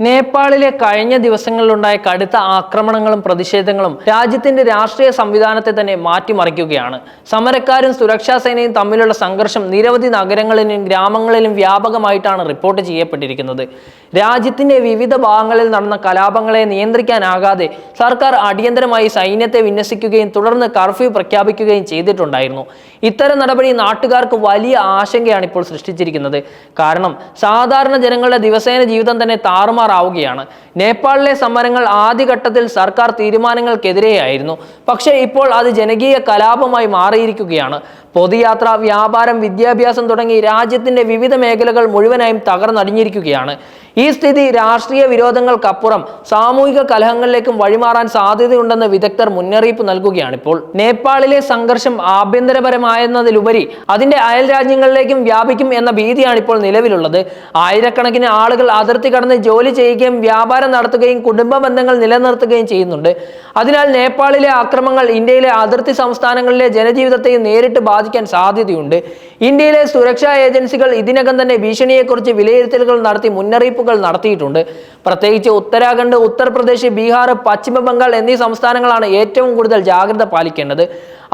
നേപ്പാളിലെ കഴിഞ്ഞ ദിവസങ്ങളിലുണ്ടായ കടുത്ത ആക്രമണങ്ങളും പ്രതിഷേധങ്ങളും രാജ്യത്തിന്റെ രാഷ്ട്രീയ സംവിധാനത്തെ തന്നെ മാറ്റിമറിക്കുകയാണ്. സമരക്കാരും സുരക്ഷാ സേനയും തമ്മിലുള്ള സംഘർഷം നിരവധി നഗരങ്ങളിലും ഗ്രാമങ്ങളിലും വ്യാപകമായിട്ടാണ് റിപ്പോർട്ട് ചെയ്യപ്പെട്ടിരിക്കുന്നത്. രാജ്യത്തിന്റെ വിവിധ ഭാഗങ്ങളിൽ നടന്ന കലാപങ്ങളെ നിയന്ത്രിക്കാനാകാതെ സർക്കാർ അടിയന്തരമായി സൈന്യത്തെ വിന്യസിക്കുകയും തുടർന്ന് കർഫ്യൂ പ്രഖ്യാപിക്കുകയും ചെയ്തിട്ടുണ്ടായിരുന്നു. ഇത്തരം നടപടി നാട്ടുകാർക്ക് വലിയ ആശങ്കയാണ് ഇപ്പോൾ സൃഷ്ടിച്ചിരിക്കുന്നത്. കാരണം സാധാരണ ജനങ്ങളുടെ ദിവസേന ജീവിതം തന്നെ താറുമാറാവുകയാണ് നേപ്പാളിലെ സമരങ്ങൾ ആദ്യഘട്ടത്തിൽ സർക്കാർ തീരുമാനങ്ങൾക്കെതിരെയായിരുന്നു. പക്ഷേ ഇപ്പോൾ അത് ജനകീയ കലാപമായി മാറിയിരിക്കുകയാണ്. പൊതുയാത്ര വ്യാപാരം വിദ്യാഭ്യാസം തുടങ്ങി രാജ്യത്തിന്റെ വിവിധ മേഖലകൾ മുഴുവനായും തകർന്നടിഞ്ഞിരിക്കുകയാണ്. ഈ സ്ഥിതി രാഷ്ട്രീയ വിരോധങ്ങൾക്കപ്പുറം സാമൂഹിക കലഹങ്ങളിലേക്കും വഴിമാറാൻ സാധ്യതയുണ്ടെന്ന് വിദഗ്ധർ മുന്നറിയിപ്പ് നൽകുകയാണ് ഇപ്പോൾ. നേപ്പാളിലെ സംഘർഷം ആഭ്യന്തരപരമായെന്നതിലുപരി അതിന്റെ അയൽ രാജ്യങ്ങളിലേക്കും വ്യാപിക്കും എന്ന ഭീതിയാണ് ഇപ്പോൾ നിലവിലുള്ളത്. ആയിരക്കണക്കിന് ആളുകൾ അതിർത്തി കടന്ന് ജോലി ചെയ്യുകയും വ്യാപാരം നടത്തുകയും കുടുംബ ബന്ധങ്ങൾ നിലനിർത്തുകയും ചെയ്യുന്നുണ്ട്. അതിനാൽ നേപ്പാളിലെ ആക്രമങ്ങൾ ഇന്ത്യയിലെ അതിർത്തി സംസ്ഥാനങ്ങളിലെ ജനജീവിതത്തെയും നേരിട്ട് ബാധിക്കാൻ സാധ്യതയുണ്ട്. ഇന്ത്യയിലെ സുരക്ഷാ ഏജൻസികൾ ഇതിനകം തന്നെ ഭീഷണിയെക്കുറിച്ച് വിലയിരുത്തലുകൾ നടത്തി മുന്നറിയിപ്പുകൾ നടത്തിയിട്ടുണ്ട്. പ്രത്യേകിച്ച് ഉത്തരാഖണ്ഡ് ഉത്തർപ്രദേശ് ബീഹാർ പശ്ചിമ ബംഗാൾ എന്നീ സംസ്ഥാനങ്ങളാണ് ഏറ്റവും കൂടുതൽ ജാഗ്രത പാലിക്കേണ്ടത്.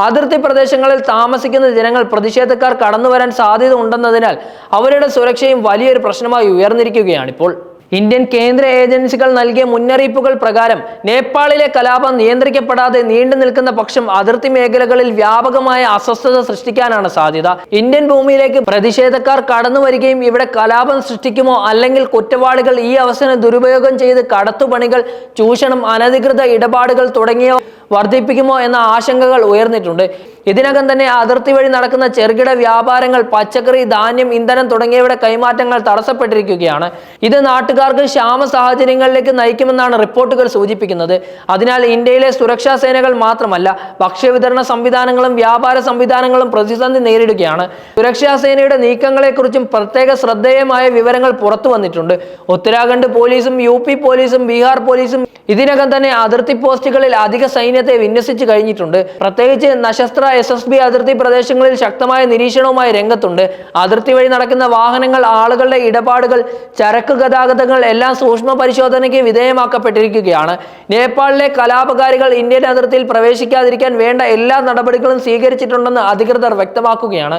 അതിർത്തി പ്രദേശങ്ങളിൽ താമസിക്കുന്ന ജനങ്ങൾ പ്രതിഷേധക്കാർ കടന്നുവരാൻ സാധ്യത ഉണ്ടെന്നതിനാൽ അവരുടെ സുരക്ഷയും വലിയൊരു പ്രശ്നമായി ഉയർന്നിരിക്കുകയാണിപ്പോൾ. ഇന്ത്യൻ കേന്ദ്ര ഏജൻസികൾ നൽകിയ മുന്നറിയിപ്പുകൾ പ്രകാരം നേപ്പാളിലെ കലാപം നിയന്ത്രിക്കപ്പെടാതെ നീണ്ടു നിൽക്കുന്ന പക്ഷം അതിർത്തി മേഖലകളിൽ വ്യാപകമായ അസ്വസ്ഥത സൃഷ്ടിക്കാനാണ് സാധ്യത. ഇന്ത്യൻ ഭൂമിയിലേക്ക് പ്രതിഷേധക്കാർ കടന്നു വരികയും ഇവിടെ കലാപം സൃഷ്ടിക്കുമോ അല്ലെങ്കിൽ കുറ്റവാളികൾ ഈ അവസരം ദുരുപയോഗം ചെയ്ത് കടത്തുപണികൾ ചൂഷണം അനധികൃത ഇടപാടുകൾ തുടങ്ങിയവ വർദ്ധിപ്പിക്കുമോ എന്ന ആശങ്കകൾ ഉയർന്നിട്ടുണ്ട്. ഇതിനകം തന്നെ അതിർത്തി വഴി നടക്കുന്ന ചെറുകിട വ്യാപാരങ്ങൾ പച്ചക്കറി ധാന്യം ഇന്ധനം തുടങ്ങിയവയുടെ കൈമാറ്റങ്ങൾ തടസ്സപ്പെട്ടിരിക്കുകയാണ്. ഇത് നാട്ടുകാർക്ക് ക്ഷാമ സാഹചര്യങ്ങളിലേക്ക് നയിക്കുമെന്നാണ് റിപ്പോർട്ടുകൾ സൂചിപ്പിക്കുന്നത്. അതിനാൽ ഇന്ത്യയിലെ സുരക്ഷാ സേനകൾ മാത്രമല്ല ഭക്ഷ്യവിതരണ സംവിധാനങ്ങളും വ്യാപാര സംവിധാനങ്ങളും പ്രതിസന്ധി നേരിടുകയാണ്. സുരക്ഷാ സേനയുടെ നീക്കങ്ങളെക്കുറിച്ചും പ്രത്യേക ശ്രദ്ധേയമായ വിവരങ്ങൾ പുറത്തു വന്നിട്ടുണ്ട്. ഉത്തരാഖണ്ഡ് പോലീസും യു പോലീസും ബീഹാർ പോലീസും ഇതിനകം തന്നെ അതിർത്തി പോസ്റ്റുകളിൽ അധിക സൈന്യത്തെ വിന്യസിച്ചു കഴിഞ്ഞിട്ടുണ്ട്. പ്രത്യേകിച്ച് നശസ്ത്ര എസ് എസ് ബി അതിർത്തി പ്രദേശങ്ങളിൽ ശക്തമായ നിരീക്ഷണവുമായി രംഗത്തുണ്ട്. അതിർത്തി വഴി നടക്കുന്ന വാഹനങ്ങൾ ആളുകളുടെ ഇടപാടുകൾ ചരക്ക് ഗതാഗതങ്ങൾ എല്ലാം സൂക്ഷ്മ പരിശോധനയ്ക്ക് വിധേയമാക്കപ്പെട്ടിരിക്കുകയാണ്. നേപ്പാളിലെ കലാപകാരികൾ ഇന്ത്യൻ അതിർത്തിയിൽ പ്രവേശിക്കാതിരിക്കാൻ വേണ്ട എല്ലാ നടപടികളും സ്വീകരിച്ചിട്ടുണ്ടെന്ന് അധികൃതർ വ്യക്തമാക്കുകയാണ്.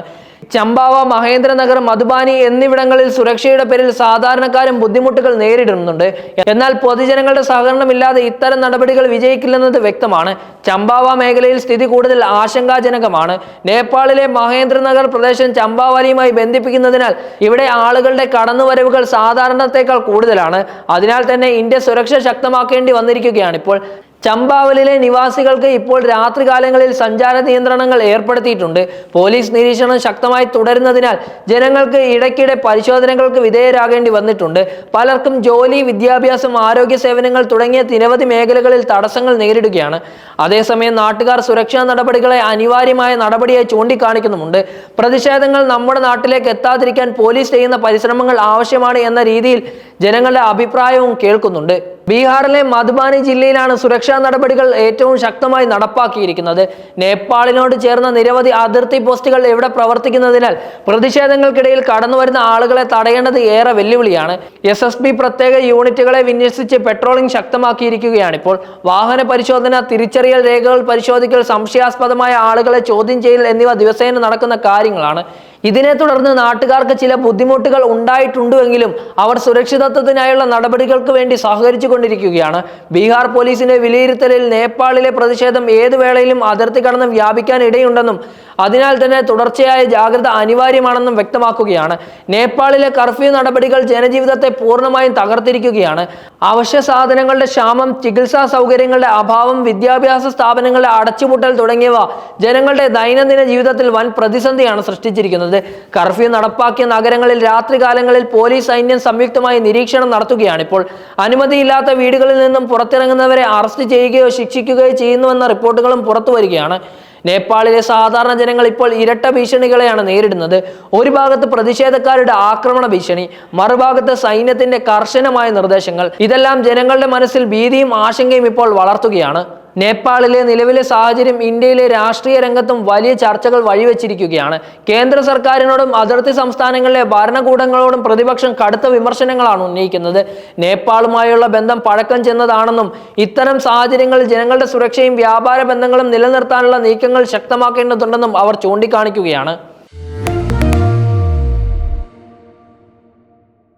ചമ്പാവ മഹേന്ദ്രനഗർ മധുബാനി എന്നിവിടങ്ങളിൽ സുരക്ഷയുടെ പേരിൽ സാധാരണക്കാരും ബുദ്ധിമുട്ടുകൾ നേരിടുന്നുണ്ട്. എന്നാൽ പൊതുജനങ്ങളുടെ സഹകരണമില്ലാതെ ഇത്തരം നടപടികൾ വിജയിക്കില്ലെന്നത് വ്യക്തമാണ്. ചമ്പാവ മേഖലയിൽ സ്ഥിതി കൂടുതൽ ആശങ്കാജനകമാണ്. നേപ്പാളിലെ മഹേന്ദ്രനഗർ പ്രദേശം ചമ്പാവലിയുമായി ബന്ധിപ്പിക്കുന്നതിനാൽ ഇവിടെ ആളുകളുടെ കടന്നുവരവുകൾ സാധാരണത്തേക്കാൾ കൂടുതലാണ്. അതിനാൽ തന്നെ ഇന്ത്യ സുരക്ഷ ശക്തമാക്കേണ്ടി വന്നിരിക്കുകയാണ് ഇപ്പോൾ. ചമ്പാവലിലെ നിവാസികൾക്ക് ഇപ്പോൾ രാത്രികാലങ്ങളിൽ സഞ്ചാര നിയന്ത്രണങ്ങൾ ഏർപ്പെടുത്തിയിട്ടുണ്ട്. പോലീസ് നിരീക്ഷണം ശക്തമായി തുടരുന്നതിനാൽ ജനങ്ങൾക്ക് ഇടയ്ക്കിടെ പരിശോധനകൾക്ക് വിധേയരാകേണ്ടി വന്നിട്ടുണ്ട്. പലർക്കും ജോലി വിദ്യാഭ്യാസം ആരോഗ്യ സേവനങ്ങൾ തുടങ്ങിയ നിരവധി മേഖലകളിൽ തടസ്സങ്ങൾ നേരിടുകയാണ്. അതേസമയം നാട്ടുകാർ സുരക്ഷാ നടപടികളെ അനിവാര്യമായ നടപടിയായി ചൂണ്ടിക്കാണിക്കുന്നുമുണ്ട്. പ്രതിഷേധങ്ങൾ നമ്മുടെ നാട്ടിലേക്ക് എത്താതിരിക്കാൻ പോലീസ് ചെയ്യുന്ന പരിശ്രമങ്ങൾ ആവശ്യമാണ് എന്ന രീതിയിൽ ജനങ്ങളുടെ അഭിപ്രായവും കേൾക്കുന്നുണ്ട്. ബീഹാറിലെ മധുബാനി ജില്ലയിലാണ് സുരക്ഷാ നടപടികൾ ഏറ്റവും ശക്തമായി നടപ്പാക്കിയിരിക്കുന്നത്. നേപ്പാളിനോട് ചേർന്ന നിരവധി അതിർത്തി പോസ്റ്റുകൾ ഇവിടെ പ്രവർത്തിക്കുന്നതിനാൽ പ്രതിഷേധങ്ങൾക്കിടയിൽ കടന്നുവരുന്ന ആളുകളെ തടയേണ്ടത് ഏറെ വെല്ലുവിളിയാണ്. എസ് എസ് ബി പ്രത്യേക യൂണിറ്റുകളെ വിന്യസിച്ച് പെട്രോളിംഗ് ശക്തമാക്കിയിരിക്കുകയാണ് ഇപ്പോൾ വാഹന പരിശോധന തിരിച്ചറിയൽ രേഖകൾ പരിശോധിക്കൽ സംശയാസ്പദമായ ആളുകളെ ചോദ്യം ചെയ്യൽ എന്നിവ ദിവസേന നടക്കുന്ന കാര്യങ്ങളാണ്. ഇതിനെ തുടർന്ന് നാട്ടുകാർക്ക് ചില ബുദ്ധിമുട്ടുകൾ ഉണ്ടായിട്ടുണ്ടെങ്കിലും അവർ സുരക്ഷിതത്വത്തിനായുള്ള നടപടികൾക്ക് വേണ്ടി സഹകരിച്ചു കൊണ്ടിരിക്കുകയാണ്. ബീഹാർ പോലീസിന്റെ വിലയിരുത്തലിൽ നേപ്പാളിലെ പ്രതിഷേധം ഏതു വേളയിലും അതിർത്തി കടന്ന് വ്യാപിക്കാൻ ഇടയുണ്ടെന്നും അതിനാൽ തന്നെ തുടർച്ചയായ ജാഗ്രത അനിവാര്യമാണെന്നും വ്യക്തമാക്കുകയാണ്. നേപ്പാളിലെ കർഫ്യൂ നടപടികൾ ജനജീവിതത്തെ പൂർണമായും തകർത്തിരിക്കുകയാണ്. അവശ്യ സാധനങ്ങളുടെ ക്ഷാമം ചികിത്സാ സൗകര്യങ്ങളുടെ അഭാവം വിദ്യാഭ്യാസ സ്ഥാപനങ്ങളുടെ അടച്ചുപൂട്ടൽ തുടങ്ങിയവ ജനങ്ങളുടെ ദൈനംദിന ജീവിതത്തിൽ വൻ പ്രതിസന്ധിയാണ് സൃഷ്ടിച്ചിരിക്കുന്നത്. കർഫ്യൂ നടപ്പാക്കിയ നഗരങ്ങളിൽ രാത്രികാലങ്ങളിൽ പോലീസ് സൈന്യം സംയുക്തമായി നിരീക്ഷണം നടത്തുകയാണ്. ഇപ്പോൾ അനുമതിയില്ലാത്ത വീടുകളിൽ നിന്നും പുറത്തിറങ്ങുന്നവരെ അറസ്റ്റ് ചെയ്യുകയോ ശിക്ഷിക്കുകയോ ചെയ്യുന്നുവെന്ന റിപ്പോർട്ടുകളും പുറത്തു വരികയാണ്. നേപ്പാളിലെ സാധാരണ ജനങ്ങൾ ഇപ്പോൾ ഇരട്ട ഭീഷണികളെയാണ് നേരിടുന്നത്. ഒരു ഭാഗത്ത് പ്രതിഷേധക്കാരുടെ ആക്രമണ ഭീഷണി മറുഭാഗത്ത് സൈന്യത്തിന്റെ കർശനമായ നിർദ്ദേശങ്ങൾ. ഇതെല്ലാം ജനങ്ങളുടെ മനസ്സിൽ ഭീതിയും ആശങ്കയും ഇപ്പോൾ വളർത്തുകയാണ്. നേപ്പാളിലെ നിലവിലെ സാഹചര്യം ഇന്ത്യയിലെ രാഷ്ട്രീയ രംഗത്തും വലിയ ചർച്ചകൾ വഴിവെച്ചിരിക്കുകയാണ്. കേന്ദ്ര സർക്കാരിനോടും അതിർത്തി സംസ്ഥാനങ്ങളിലെ ഭരണകൂടങ്ങളോടും പ്രതിപക്ഷം കടുത്ത വിമർശനങ്ങളാണ് ഉന്നയിക്കുന്നത്. നേപ്പാളുമായുള്ള ബന്ധം പഴക്കം ചെന്നതാണെന്നും ഇത്തരം സാഹചര്യങ്ങളിൽ ജനങ്ങളുടെ സുരക്ഷയും വ്യാപാര ബന്ധങ്ങളും നിലനിർത്താനുള്ള നീക്കങ്ങൾ ശക്തമാക്കേണ്ടതുണ്ടെന്നും അവർ ചൂണ്ടിക്കാണിക്കുകയാണ്.